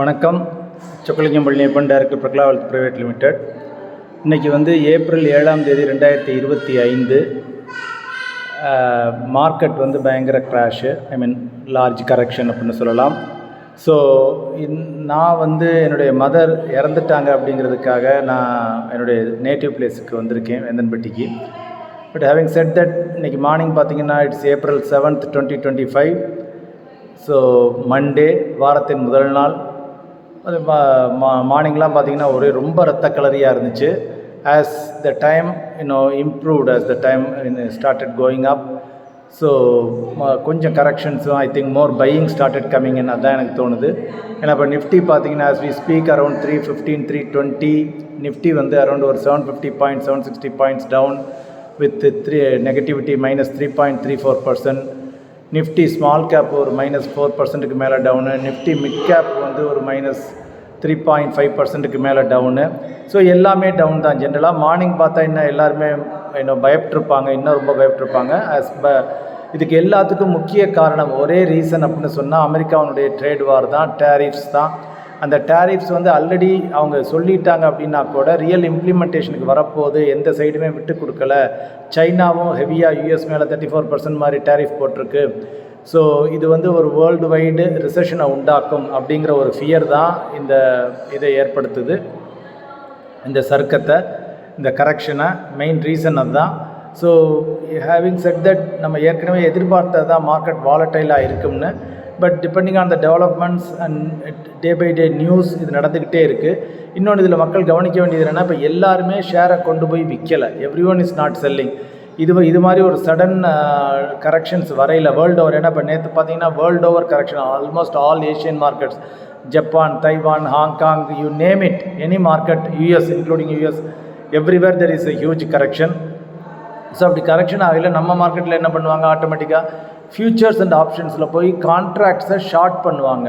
வணக்கம். Chockalingam Palaniappan director Prakala wealth private limited. இன்றைக்கி வந்து ஏப்ரல் ஏழாம் தேதி ரெண்டாயிரத்தி இருபத்தி ஐந்து மார்க்கெட் வந்து பயங்கர க்ராஷு ஐ மீன் லார்ஜ் கரெக்ஷன் அப்படின்னு சொல்லலாம். ஸோ நான் வந்து என்னுடைய மதர் இறந்துட்டாங்க அப்படிங்கிறதுக்காக நான் என்னுடைய நேட்டிவ் பிளேஸுக்கு வந்திருக்கேன் வேந்தன்பட்டிக்கு. பட் ஹேவிங் செட் தட் இன்றைக்கி மார்னிங் பார்த்தீங்கன்னா it's April seventh twenty twenty five so Monday வாரத்தின் முதல் நாள். அது மா மார்னிங்லாம் பார்த்தீங்கன்னா ஒரே ரொம்ப ரத்த கலரியாக இருந்துச்சு. ஆஸ் த டைம் இன்னும் improved as the time started going up so கொஞ்சம் கரெக்ஷன்ஸும் I think more buying started coming அதுதான் அதான் எனக்கு தோணுது. ஏன்னா இப்போ நிஃப்டி பார்த்தீங்கன்னா as we speak around three fifteen three twenty Nifty வந்து அரௌண்ட் ஒரு seven fifty point seven sixty points down with three negativity minus three point three four percent Nifty small cap ஒரு மைனஸ் ஃபோர் பர்சன்ட்டுக்கு மேலே town Nifty mid cap வந்து ஒரு minus three point five பர்சன்ட்டுக்கு மேலே town so எல்லாமே down தான். ஜென்ரலாக மார்னிங் பார்த்தா இன்னும் எல்லாருமே இன்னும் பயப்பட்டிருப்பாங்க. இன்னும் ரொம்ப பயப்பட்டிருப்பாங்க. அஸ் ப இதுக்கு எல்லாத்துக்கும் முக்கிய காரணம் ஒரே ரீசன் அப்படின்னு சொன்னால் அமெரிக்காவுடைய ட்ரேட் வார் தான் டேரிஃப்ஸ் தான். அந்த டேரிஃப்ஸ் வந்து ஆல்ரெடி அவங்க சொல்லிட்டாங்க அப்படின்னா கூட ரியல் இம்ப்ளிமெண்டேஷனுக்கு வரப்போகுது. எந்த சைடுமே விட்டு கொடுக்கல. சைனாவும் ஹெவியாக யூஎஸ் மேலே தேர்ட்டி ஃபோர் பர்சன்ட் மாதிரி டேரிஃப் போட்டிருக்கு. ஸோ இது வந்து ஒரு வேர்ல்டு வைடு ரிசெஷனை உண்டாக்கும் அப்படிங்கிற ஒரு ஃபியர் தான் இந்த இதை ஏற்படுத்துது. இந்த சர்க்கத்தை இந்த கரெக்ஷனை மெயின் ரீசன் அதுதான். ஸோ ஹேவிங் செட் தட் நம்ம ஏற்கனவே எதிர்பார்த்தது தான் மார்க்கெட் வாலட்டைலாக இருக்கும்னு. But depending on the developments and day by day news இது நடந்துக்கிட்டே இருக்குது இன்னொன்று இதில் மக்கள் கவனிக்க வேண்டியது என்னென்னா இப்போ எல்லாருமே ஷேரை கொண்டு போய் விற்கலை every one is not selling இது இது மாதிரி ஒரு சடன் கரெக்ஷன்ஸ் வரையில் வேர்ல்டு ஓவர் ஏன்னா இப்போ நேற்று பார்த்தீங்கன்னா world over correction almost all Asian markets Japan Taiwan Hong Kong you name it any market US including US everywhere there is a huge correction so அப்படி கரெக்ஷன் ஆகல. நம்ம மார்க்கெட்டில் என்ன பண்ணுவாங்க? ஆட்டோமேட்டிக்காக ஃபியூச்சர்ஸ் அண்ட் ஆப்ஷன்ஸில் போய் கான்ட்ராக்ட்ஸை ஷார்ட் பண்ணுவாங்க.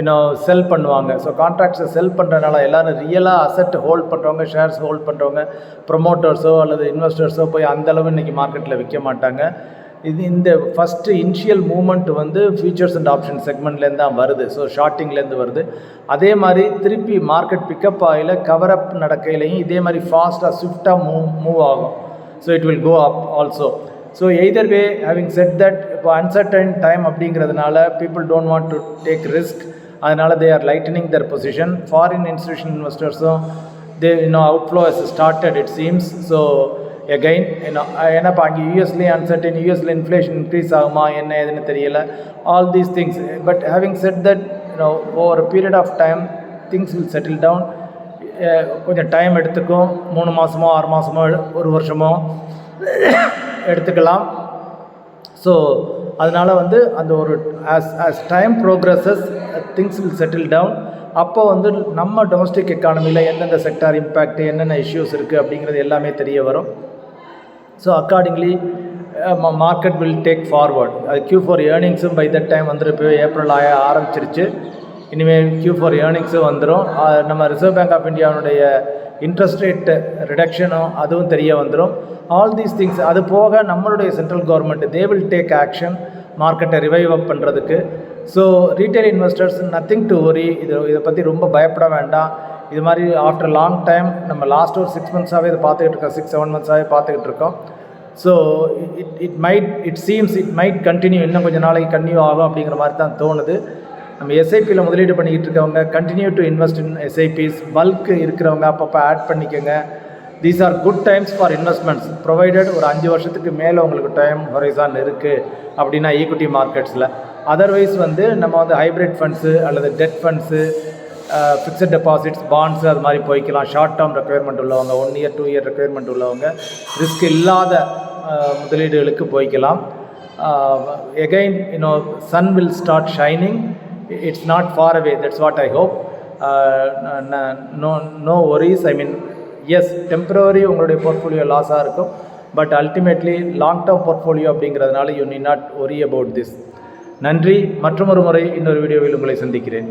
இன்னும் செல் பண்ணுவாங்க. ஸோ கான்ட்ராக்ட்ஸை செல் பண்ணுறதுனால எல்லோரும் ரியலாக அசட் ஹோல்ட் பண்ணுறவங்க ஷேர்ஸ் ஹோல்ட் பண்ணுறவங்க ப்ரொமோட்டர்ஸோ அல்லது இன்வெஸ்டர்ஸோ போய் அந்தளவு இன்றைக்கி மார்க்கெட்டில் விற்க மாட்டாங்க. இது இந்த ஃபஸ்ட்டு இனிஷியல் மூமெண்ட் வந்து ஃபியூச்சர்ஸ் அண்ட் ஆப்ஷன் செக்மெண்ட்லேருந்து தான் வருது. ஸோ ஷார்ட்டிங்லேருந்து வருது. அதே மாதிரி திருப்பி மார்க்கெட் பிக்கப் ஆகல கவர் அப் நடக்கையிலையும் இதே மாதிரி ஃபாஸ்ட்டாக ஸ்விஃப்டாக மூவ் மூவ் ஆகும். So it will go up also so either way having said that இப்போ அன்சர்டன் டைம் அப்படிங்கிறதுனால people don't want to take risk அதனால் they are lightening their position foreign institution இன்வெஸ்டர்ஸும் they இன்னும் outflow has started it seems so again இன்னும் ஏன்னா இப்போ அங்கே யூஎஸ்லேயும் uncertain யூஎஸ்ல இன்ஃப்ளேஷன் இன்க்ரீஸ் ஆகுமா என்ன ஏதுன்னு தெரியல. All these things but having said that you know over period of time things will settle down கொஞ்சம் டைம் எடுத்துக்கும். மூணு மாதமோ ஆறு மாதமோ ஒரு வருஷமோ எடுத்துக்கலாம். ஸோ அதனால் வந்து அந்த ஒரு as as time progresses things will settle down அப்போ வந்து நம்ம டொமஸ்டிக் எக்கானமியில் எந்தெந்த செக்டார் இம்பேக்ட் என்னென்ன இஷ்யூஸ் இருக்குது அப்படிங்கிறது எல்லாமே தெரிய வரும். So accordingly market will take forward அது க்யூ ஃபார் ஏர்னிங்ஸும் பை தட் டைம் வந்துட்டு இப்போ ஏப்ரல் ஆய ஆரம்பிச்சிருச்சு. இனிமேல் கியூ ஃபார் ஏர்னிங்ஸும் வந்துடும் நம்ம ரிசர்வ் பேங்க் ஆஃப் இந்தியாவுடைய இன்ட்ரெஸ்ட் ரேட்டு ரிடக்ஷனும் அதுவும் தெரிய வந்துடும் ஆல் தீஸ் திங்ஸ் அது போக நம்மளுடைய central government they will take action மார்க்கெட்டை ரிவைவ் அப் பண்ணுறதுக்கு so retail investors nothing to worry இது இதை பற்றி ரொம்ப பயப்பட வேண்டாம். இது மாதிரி ஆஃப்டர் லாங் டைம் நம்ம லாஸ்ட் ஒரு சிக்ஸ் மந்த்ஸாகவே இதை பார்த்துக்கிட்டு இருக்கோம். சிக்ஸ் செவன் மந்த்ஸாகவே பார்த்துக்கிட்டு இருக்கோம். So it it might it seems it might continue இன்னும் கொஞ்சம் நாளைக்கு கன்டினியூ ஆகும் அப்படிங்கிற மாதிரி தான் தோணுது. நம்ம எஸ்ஐபியில் முதலீடு பண்ணிக்கிட்டு இருக்கவங்க continue to invest in SIPs bulk இருக்கிறவங்க அப்பப்போ ஆட் பண்ணிக்கோங்க. These are good times for investments provided ஒரு அஞ்சு வருஷத்துக்கு மேலே உங்களுக்கு டைம் ஹொரைசான் இருக்குது அப்படின்னா ஈக்விட்டி மார்க்கெட்ஸில் அதர்வைஸ் வந்து நம்ம வந்து ஹைப்ரிட் ஃபண்ட்ஸு அல்லது debt funds fixed deposits bonds அது மாதிரி போய்க்கலாம். ஷார்ட் டேர்ம் ரெக்குயர்மெண்ட் உள்ளவங்க one year two year requirement உள்ளவங்க ரிஸ்க் இல்லாத முதலீடுகளுக்கு போய்க்கலாம். Again you know sun will start shining it's not far away that's what I hope no no worries I mean yes temporary உங்களுடைய portfolio லாஸாக இருக்கும் but ultimately long term portfolio அப்படிங்கிறதுனால you need not worry about this நன்றி மற்றொரு முறை இன்னொரு வீடியோவில் உங்களை சந்திக்கிறேன்.